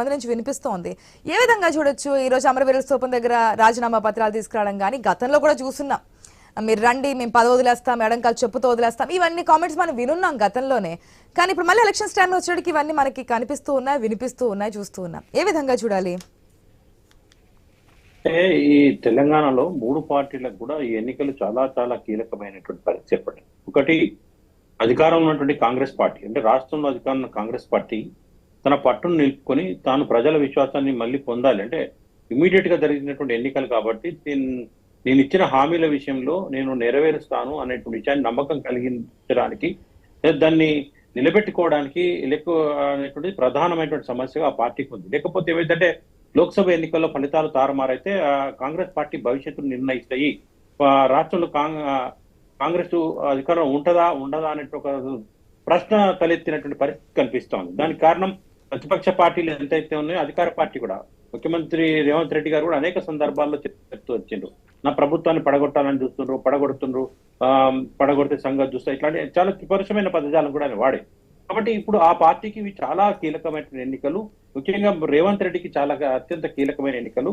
కొంతమంది నుంచి వినిపిస్తోంది. ఏ విధంగా చూడొచ్చు? ఈ రోజు అమరవీరుల స్థూపం దగ్గర రాజీనామా పత్రాలు తీసుకురావడం కానీ గతంలో కూడా చూస్తున్నాం మీరు రండి మేము పదవి వదిలేస్తాం ఎడంకాలు చెప్పుతో వదిలేస్తాం. ఇవన్నీ కామెంట్స్ మనం వినున్నాం గతంలోనే. కానీ ఇప్పుడు మళ్ళీ ఎలక్షన్స్ టైంలో వచ్చేటికి ఇవన్నీ మనకి కనిపిస్తూ ఉన్నాయి వినిపిస్తూ ఉన్నాయి చూస్తూ ఉన్నాం. ఏ విధంగా చూడాలి? అంటే ఈ తెలంగాణలో మూడు పార్టీలకు కూడా ఈ ఎన్నికలు చాలా చాలా కీలకమైనటువంటి పరిస్థితి ఏర్పడింది. ఒకటి అధికారంలో ఉన్నటువంటి కాంగ్రెస్ పార్టీ. అంటే రాష్ట్రంలో అధికారంలో ఉన్న కాంగ్రెస్ పార్టీ తన పట్టును నిలుపుకొని తాను ప్రజల విశ్వాసాన్ని మళ్ళీ పొందాలి. అంటే ఇమీడియట్గా జరిగినటువంటి ఎన్నికలు కాబట్టి దీన్- నేను ఇచ్చిన హామీల విషయంలో నేను నెరవేరుస్తాను అనేటువంటి విషయాన్ని నమ్మకం కలిగించడానికి దాన్ని నిలబెట్టుకోవడానికి లేక అనేటువంటి ప్రధానమైనటువంటి సమస్యగా ఆ పార్టీకి ఉంది. లేకపోతే ఏమైందంటే లోక్సభ ఎన్నికల్లో ఫలితాలు తారుమారైతే కాంగ్రెస్ పార్టీ భవిష్యత్తును నిర్ణయిస్తాయి. రాష్ట్రంలో కాంగ్రెస్ అధికారం ఉంటదా ఉండదా అనే ఒక ప్రశ్న తలెత్తినటువంటి పరిస్థితి కనిపిస్తోంది. దానికి కారణం ప్రతిపక్ష పార్టీలు ఎంతైతే ఉన్నాయో అధికార పార్టీ కూడా ముఖ్యమంత్రి రేవంత్ రెడ్డి గారు కూడా అనేక సందర్భాల్లో చెప్తూ వచ్చిండ్రు. నా ప్రభుత్వాన్ని పడగొట్టాలని చూస్తుండ్రు పడగొడుతుండ్రు ఆ, పడగొడితే సంగతి చూస్తే ఇట్లాంటి చాలా పరుషమైన పదజాలం కూడా ఆయన వాడే. కాబట్టి ఇప్పుడు ఆ పార్టీకి ఇవి చాలా కీలకమైన ఎన్నికలు. ముఖ్యంగా రేవంత్ రెడ్డికి చాలా అత్యంత కీలకమైన ఎన్నికలు.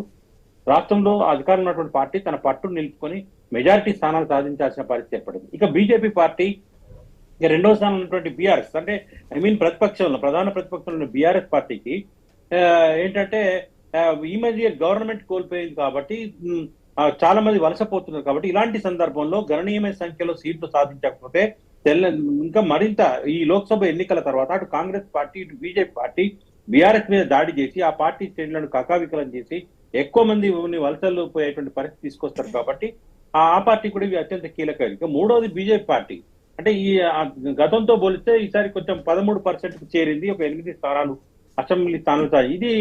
రాష్ట్రంలో అధికారం ఉన్నటువంటి పార్టీ తన పట్టును నిలుపుకొని మెజారిటీ స్థానాలు సాధించాల్సిన పరిస్థితి ఏర్పడింది. ఇక బీజేపీ పార్టీ ఇంకా రెండో స్థానం ఉన్నటువంటి బీఆర్ఎస్ అంటే ఐ మీన్ ప్రతిపక్షంలో ప్రధాన ప్రతిపక్షంలో ఉన్న బీఆర్ఎస్ పార్టీకి ఏంటంటే ఈ మధ్య గవర్నమెంట్ కోల్పోయింది కాబట్టి చాలా మంది వలసపోతున్నారు కాబట్టి ఇలాంటి సందర్భంలో గణనీయమైన సంఖ్యలో సీట్లు సాధించకపోతే తెల్ల ఇంకా మరింత ఈ లోక్సభ ఎన్నికల తర్వాత అటు కాంగ్రెస్ పార్టీ ఇటు బీజేపీ పార్టీ బీఆర్ఎస్ మీద దాడి చేసి ఆ పార్టీ శ్రేణులను కకావికలం చేసి ఎక్కువ మంది వలసలు పోయేటువంటి పరిస్థితి తీసుకొస్తారు కాబట్టి ఆ పార్టీ కూడా ఇవి అత్యంత కీలకం. ఇంకా మూడోది బీజేపీ పార్టీ. అంటే ఈ గతంతో పోలిస్తే ఈసారి కొంచెం పదమూడు పర్సెంట్ చేరింది ఒక ఎనిమిది స్థానాలు అసెంబ్లీ స్థానాలు ఇది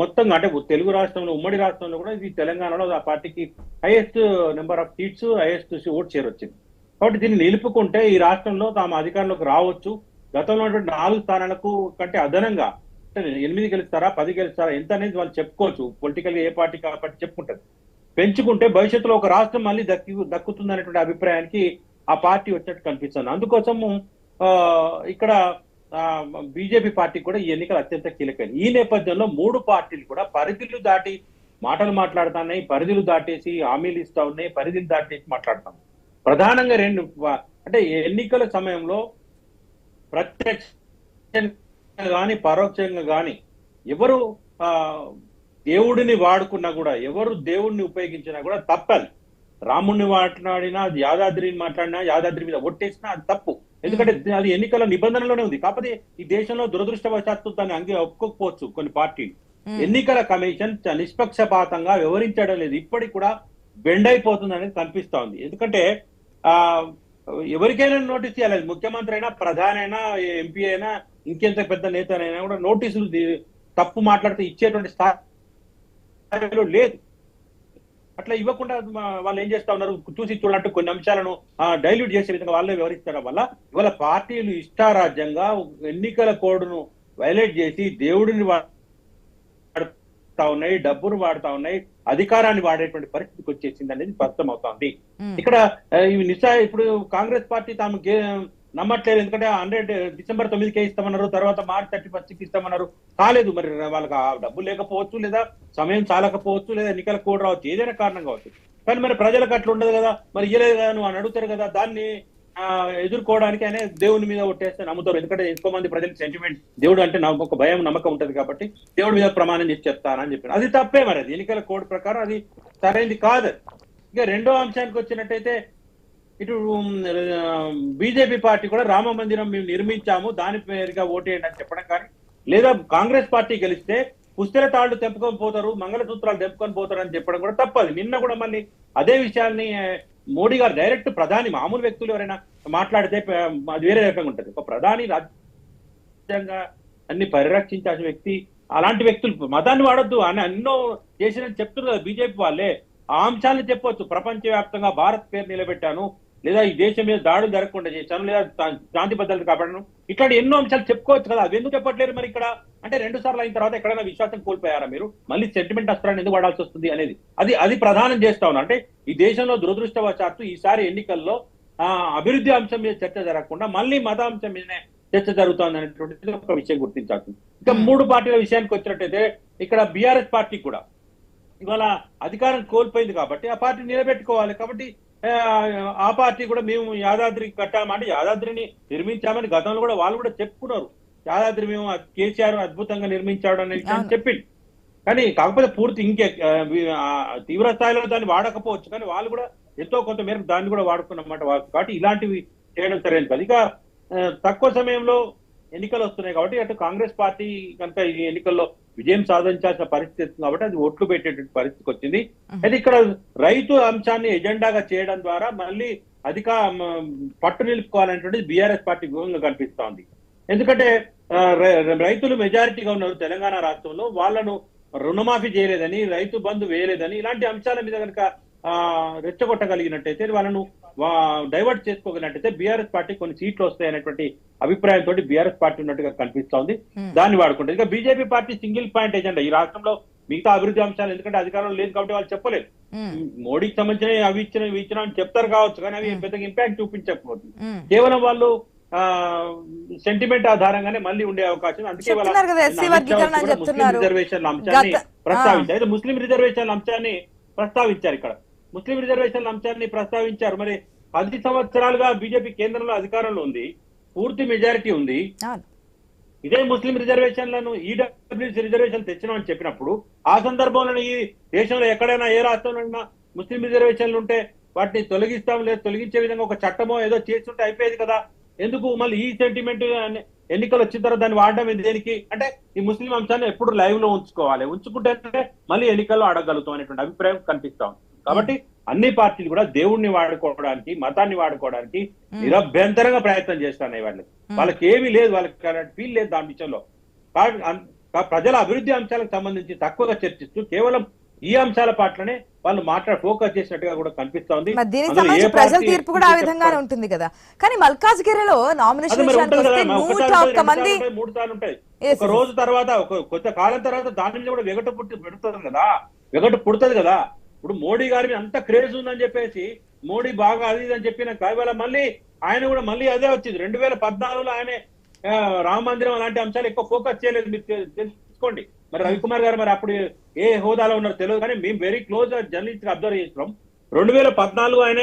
మొత్తంగా అంటే తెలుగు రాష్ట్రంలో ఉమ్మడి రాష్ట్రంలో కూడా ఇది తెలంగాణలో ఆ పార్టీకి highest number of seats highest vote share వచ్చింది కాబట్టి దీన్ని నిలుపుకుంటే ఈ రాష్ట్రంలో తాము అధికారంలోకి రావచ్చు. గతంలో ఉన్నటువంటి నాలుగు స్థానాలకు కంటే అదనంగా అంటే ఎనిమిది గెలుస్తారా పది గెలుస్తారా ఎంత అనేది వాళ్ళు చెప్పుకోవచ్చు. పొలిటికల్ ఏ పార్టీ కాబట్టి చెప్పుకుంటారు పెంచుకుంటే భవిష్యత్తులో ఒక రాష్ట్రం మళ్ళీ దక్కి దక్కుతుంది అనేటువంటి అభిప్రాయానికి ఆ పార్టీ వచ్చినట్టు కనిపిస్తుంది. అందుకోసము ఇక్కడ బీజేపీ పార్టీ కూడా ఈ ఎన్నికలు అత్యంత కీలకమైన ఈ నేపథ్యంలో మూడు పార్టీలు కూడా పరిధులు దాటి మాటలు మాట్లాడుతున్నాయి పరిధులు దాటేసి హామీలు ఇస్తా ఉన్నాయి పరిధులు దాటేసి మాట్లాడతాం ప్రధానంగా రెండు అంటే ఎన్నికల సమయంలో ప్రత్యక్షంగా గాని పరోక్షంగా గాని ఎవరు దేవుడిని వాడుకున్నా కూడా ఎవరు దేవుడిని ఉపయోగించినా కూడా తప్పదు. రాముడిని మాట్లాడినా యాదాద్రిని మాట్లాడినా యాదాద్రి మీద ఒట్టేసినా అది తప్పు. ఎందుకంటే అది ఎన్నికల నిబంధనలోనే ఉంది. కాకపోతే ఈ దేశంలో దురదృష్టవశాత్తు దాన్ని అంగే ఒప్పుకోకపోవచ్చు కొన్ని పార్టీలు. ఎన్నికల కమిషన్ నిష్పక్షపాతంగా వివరించడం లేదు ఇప్పటికి కూడా బెండ్ అయిపోతుంది అనేది కనిపిస్తా ఉంది. ఎందుకంటే ఆ ఎవరికైనా నోటీస్ ఇవ్వాలి. ముఖ్యమంత్రి అయినా ప్రధాని అయినా ఎంపీ అయినా ఇంకెంత పెద్ద నేతనైనా కూడా నోటీసులు తప్పు మాట్లాడితే ఇచ్చేటువంటి స్థాయిలో లేదు. అట్లా ఇవ్వకుండా వాళ్ళు ఏం చేస్తా ఉన్నారు? చూసి చూడనట్టు కొన్ని అంశాలను డైల్యూట్ చేసే విధంగా వాళ్ళే వివరించడం వల్ల ఇవాళ పార్టీలు ఇష్టారాజ్యంగా ఎన్నికల కోడ్ను వైలేట్ చేసి దేవుడిని వాడుతా ఉన్నాయి డబ్బును వాడుతా ఉన్నాయి అధికారాన్ని వాడేటువంటి పరిస్థితికి వచ్చేసింది అనేది స్పష్టం అవుతోంది. ఇక్కడ ఇవి నిశా ఇప్పుడు కాంగ్రెస్ పార్టీ తాము నమ్మట్లేదు. ఎందుకంటే హండ్రెడ్ డిసెంబర్ తొమ్మిదికే ఇస్తామన్నారు తర్వాత మార్చ్ థర్టీ ఫస్ట్కి ఇస్తామన్నారు. కాలేదు మరి వాళ్ళకి ఆ డబ్బు లేకపోవచ్చు లేదా సమయం చాలకపోవచ్చు లేదా ఎన్నికల కోడ్ రావచ్చు. ఏదైనా కారణం కావచ్చు. కానీ మరి ప్రజలకు అట్లా ఉండదు కదా. మరి ఇయ్యలేదు కదా నువ్వు అని అడుగుతారు కదా. దాన్ని ఆ, ఎదుర్కోవడానికి అనే దేవుని మీద ఒట్టేస్తే నమ్ముతారు. ఎందుకంటే ఎక్కువ మంది ప్రజలకు సెంటిమెంట్ దేవుడు అంటే నాకు ఒక భయం నమ్మకం ఉంటది కాబట్టి దేవుడి మీద ప్రమాణం చేసి చెప్తానని చెప్పారు. అది తప్పే మరి. అది ఎన్నికల కోడ్ ప్రకారం అది సరైనది కాదు. ఇక రెండో అంశానికి వచ్చినట్టయితే ఇటు బీజేపీ పార్టీ కూడా రామ మందిరం మేము నిర్మించాము దాని పేరుగా ఓటేయండి అని చెప్పడం కానీ లేదా కాంగ్రెస్ పార్టీ గెలిస్తే పుస్తెల తాళ్ళు తెంపుకొని పోతారు మంగళసూత్రాలు తెంపుకొని పోతారు అని చెప్పడం కూడా తప్పదు. నిన్న కూడా మళ్ళీ అదే విషయాన్ని మోడీ గారు డైరెక్ట్ ప్రధాని మామూలు వ్యక్తులు ఎవరైనా మాట్లాడితే అది వేరే రకంగా ఉంటుంది. ఒక ప్రధాని రాజ్యాంగ అన్ని పరిరక్షించాల్సిన వ్యక్తి అలాంటి వ్యక్తులు మతాన్ని వాడొద్దు. అని ఎన్నో చేసిన చెప్తున్నారు కదా బీజేపీ వాళ్ళే. ఆ అంశాలను చెప్పొచ్చు. ప్రపంచవ్యాప్తంగా భారత్ పేరు నిలబెట్టాను. లేదా ఈ దేశం మీద దాడులు జరగకుండా చేశాను లేదా శాంతి భద్రత కాపాడను. ఇట్లాంటి ఎన్నో అంశాలు చెప్పుకోవచ్చు కదా. అవి ఎందుకు చెప్పట్లేరు మరి ఇక్కడ? అంటే రెండు సార్లు అయిన తర్వాత ఎక్కడైనా విశ్వాసం కోల్పోయారా మీరు? మళ్ళీ సెంటిమెంట్ అస్త్రాన్ని ఎందుకు వాడాల్సి వస్తుంది అనేది. అది అది ప్రధానం చేస్తా ఉన్నా. అంటే ఈ దేశంలో దురదృష్టవశాత్తు ఈసారి ఎన్నికల్లో ఆ అభివృద్ధి అంశం మీద చర్చ జరగకుండా మళ్ళీ మత అంశం మీదనే చర్చ జరుగుతోంది అనేటువంటిది ఒక విషయం గుర్తించాల్సింది. ఇంకా మూడు పార్టీల విషయానికి వచ్చినట్టయితే ఇక్కడ బీఆర్ఎస్ పార్టీ కూడా ఇవాళ అధికారం కోల్పోయింది కాబట్టి ఆ పార్టీ నిలబెట్టుకోవాలి కాబట్టి ఆ, పార్టీ కూడా మేము యాదాద్రికి కట్టామంటే యాదాద్రిని నిర్మించామని గతంలో కూడా వాళ్ళు కూడా చెప్పుకున్నారు. యాదాద్రి మేము కేసీఆర్ అద్భుతంగా నిర్మించాడు అనే. చెప్పింది కానీ కాకపోతే పూర్తి ఇంకే తీవ్ర స్థాయిలో దాన్ని వాడకపోవచ్చు. కానీ వాళ్ళు కూడా ఎంతో కొంత మేరకు దాన్ని కూడా వాడుకున్నమాట కాబట్టి ఇలాంటివి చేయడం సరైనది కాదు ఇక తక్కువ సమయంలో ఎన్నికలు వస్తున్నాయి కాబట్టి అటు కాంగ్రెస్ పార్టీ కనుక ఈ ఎన్నికల్లో విజయం సాధించాల్సిన పరిస్థితి కాబట్టి అది ఓట్లు పెట్టేటువంటి పరిస్థితికి వచ్చింది. అయితే ఇక్కడ రైతు అంశాన్ని ఎజెండాగా చేయడం ద్వారా మళ్ళీ అధిక పట్టు నిలుపుకోవాలనేటువంటిది బీఆర్ఎస్ పార్టీ వ్యూహంగా కనిపిస్తోంది ఎందుకంటే ఆ, రై- రైతులు మెజారిటీగా ఉన్నారు తెలంగాణ రాష్ట్రంలో వాళ్ళను రుణమాఫీ చేయలేదని రైతు బంధు వేయలేదని ఇలాంటి అంశాల మీద కనుక ఆ, రెచ్చగొట్టగలిగినట్టయితే వాళ్ళను డైవర్ట్ చేసుకోగలిగినట్టయితే బీఆర్ఎస్ పార్టీ కొన్ని సీట్లు వస్తాయి అనేటువంటి అభిప్రాయంతో బీఆర్ఎస్ పార్టీ ఉన్నట్టుగా కనిపిస్తోంది. Hmm. దాన్ని వాడుకుంటుంది ఇక BJP party single point agenda. ఈ రాష్ట్రంలో మిగతా అభివృద్ధి అంశాలు ఎందుకంటే అధికారంలో లేదు కాబట్టి వాళ్ళు చెప్పలేదు మోడీకి సంబంధించిన అవి ఇచ్చిన ఇవి ఇచ్చిన అని చెప్తారు కావచ్చు కానీ అవి పెద్దగా ఇంపాక్ట్ చూపించకపోతుంది. కేవలం వాళ్ళు ఆ సెంటిమెంట్ ఆధారంగానే మళ్ళీ ఉండే అవకాశం. ఉంది. అందుకే ముస్లిం. రిజర్వేషన్ల అంశాన్ని ప్రస్తావించారు. అయితే ముస్లిం రిజర్వేషన్ల అంశాన్ని ప్రస్తావించారు ఇక్కడ. ముస్లిం రిజర్వేషన్ల అంశాన్ని ప్రస్తావించారు. మరి పది సంవత్సరాలుగా బీజేపీ కేంద్రంలో అధికారంలో ఉంది. పూర్తి మెజారిటీ ఉంది. ఇదే ముస్లిం రిజర్వేషన్లను ఈడబ్ల్యూసీ రిజర్వేషన్ తెచ్చినామని చెప్పినప్పుడు ఆ సందర్భంలో ఈ దేశంలో ఎక్కడైనా ఏ రాష్ట్రంలో ముస్లిం రిజర్వేషన్లు ఉంటే వాటిని తొలగిస్తాం లేదు తొలగించే విధంగా ఒక చట్టమో ఏదో చేస్తుంటే అయిపోయేది కదా. ఎందుకు మళ్ళీ ఈ సెంటిమెంట్ ఎన్నికలు వచ్చిన తర్వాత దాన్ని వాడడం దేనికి? అంటే ఈ ముస్లిం అంశాన్ని ఎప్పుడు లైవ్లో ఉంచుకోవాలి. ఉంచుకుంటే మళ్ళీ ఎన్నికల్లో అడగలుగుతాం అనేటువంటి అభిప్రాయం కనిపిస్తాం కాబట్టి అన్ని పార్టీలు కూడా దేవుణ్ణి వాడుకోవడానికి మతాన్ని వాడుకోవడానికి నిరభ్యంతరంగా ప్రయత్నం చేస్తున్నాయి వాళ్ళకి వాళ్ళకి ఏమీ లేదు వాళ్ళకి ఫీల్ లేదు దాని విషయంలో. ప్రజల అభివృద్ధి అంశాలకు సంబంధించి తక్కువగా చర్చిస్తూ కేవలం ఈ అంశాల పట్లనే వాళ్ళు మాట్లాడి ఫోకస్ చేసినట్టుగా కూడా కనిపిస్తోంది. దీనికి సంబంధించి ప్రజల తీర్పు కూడా ఆ? విధంగానే ఉంటుంది కదా. కానీ మల్కాజ్గిరిలో నామినేషన్ మంది మూడు సార్లు ఉంటాయి. ఒక. రోజు తర్వాత ఒక కొత్త కాలం తర్వాత దాని మీద కూడా వెగట పుట్టి పెడుతుంది కదా. వెగట పుడుతుంది కదా. ఇప్పుడు మోడీ గారి మీద అంత క్రేజ్ ఉందని చెప్పేసి మోడీ బాగా అది అని చెప్పిన ఇవాళ మళ్ళీ ఆయన కూడా మళ్ళీ అదే వచ్చింది. రెండు వేల పద్నాలుగులో ఆయన రామ మందిరం అలాంటి అంశాలు ఎక్కువ ఫోకస్ చేయలేదు. మీరు తెలుసుకోండి. మరి రవికుమార్ గారు మరి అప్పుడు ఏ హోదాలో ఉన్నారో తెలియదు కానీ మేము వెరీ క్లోజ్ జర్నలిస్ట్ అబ్జర్వ్ చేస్తున్నాం. రెండు వేల పద్నాలుగు ఆయన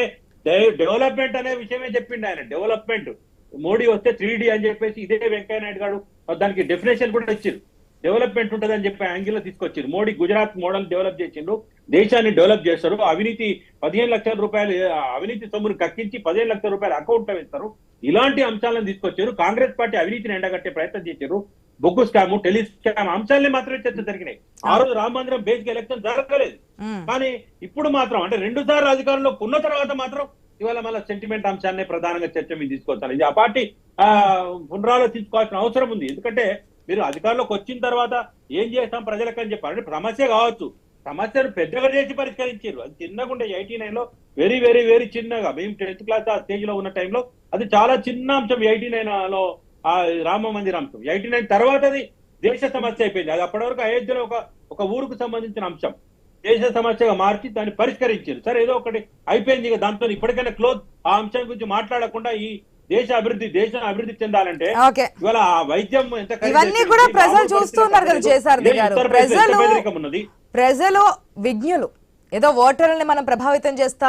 డెవలప్మెంట్ అనే విషయమే చెప్పిండు ఆయన. డెవలప్మెంట్ మోడీ వస్తే త్రీ అని చెప్పేసి ఇదే వెంకయ్య నాయుడు గారు దానికి డెఫినేషన్ కూడా ఇచ్చింది డెవలప్మెంట్ ఉంటుంది అని చెప్పి యాంగిల్లో తీసుకొచ్చారు మోడీ గుజరాత్ మోడల్ డెవలప్ చేసిండ్రు దేశాన్ని డెవలప్ చేస్తారు. అవినీతి పదిహేను లక్షల రూపాయలు అవినీతి సొమ్మును కక్కించి పదిహేను లక్షల రూపాయలు అకౌంట్ వేస్తారు. ఇలాంటి అంశాలను తీసుకొచ్చారు. కాంగ్రెస్ పార్టీ అవినీతిని ఎండగట్టే ప్రయత్నం చేశారు. బొగ్గు స్కామ్ టెలి స్కామ్ అంశాలనే మాత్రమే చర్చ జరిగినాయి. ఆ రోజు రామ మందిరం బేసిక్ ఎలక్షన్ జరగలేదు. కానీ ఇప్పుడు మాత్రం అంటే రెండు సార్లు అధికారంలో ఉన్న తర్వాత మాత్రం ఇవాళ మళ్ళీ సెంటిమెంట్ అంశాన్ని ప్రధానంగా చర్చ మీద తీసుకొచ్చారు. ఇది ఆ పార్టీ ఆ పునరాలోచించుకోవాల్సిన అవసరం ఉంది. ఎందుకంటే మీరు అధికారంలోకి వచ్చిన తర్వాత ఏం చేస్తాం ప్రజలకు అని చెప్పారు. సమస్య కావచ్చు. సమస్యను పెద్దగా చేసి పరిష్కరించారు. అది చిన్నగా ఉండే ఎయిటీ నైన్లో వెరీ వెరీ వెరీ చిన్నగా. మేము టెన్త్ క్లాస్ ఆ స్టేజ్లో ఉన్న టైంలో అది చాలా చిన్న అంశం ఎయిటీ నైన్లో ఆ రామ మందిర అంశం. ఎయిటీ నైన్ తర్వాత అది దేశ సమస్య అయిపోయింది. అది అప్పటి వరకు అయోధ్యలో ఒక ఒక ఊరుకు సంబంధించిన అంశం. దేశ సమస్యగా మార్చి దాన్ని పరిష్కరించారు. సరే ఏదో ఒకటి అయిపోయింది ఇక దాంతో ఇప్పటికైనా క్లోజ్. ఆ అంశం గురించి మాట్లాడకుండా ఈ దేశ అభివృద్ధి దేశం అభివృద్ధి చెందాలంటే ఇవాళ ఆ వైద్యం ఎంత ఇవన్నీ కూడా ప్రజలు మామూలు చూస్తూ పరిస్థితి ఉన్నారు కదా పేదరికం ఉన్నది? ప్రజలు విజ్ఞులు. ఏదో ఓటర్లని మనం ప్రభావితం చేస్తాం.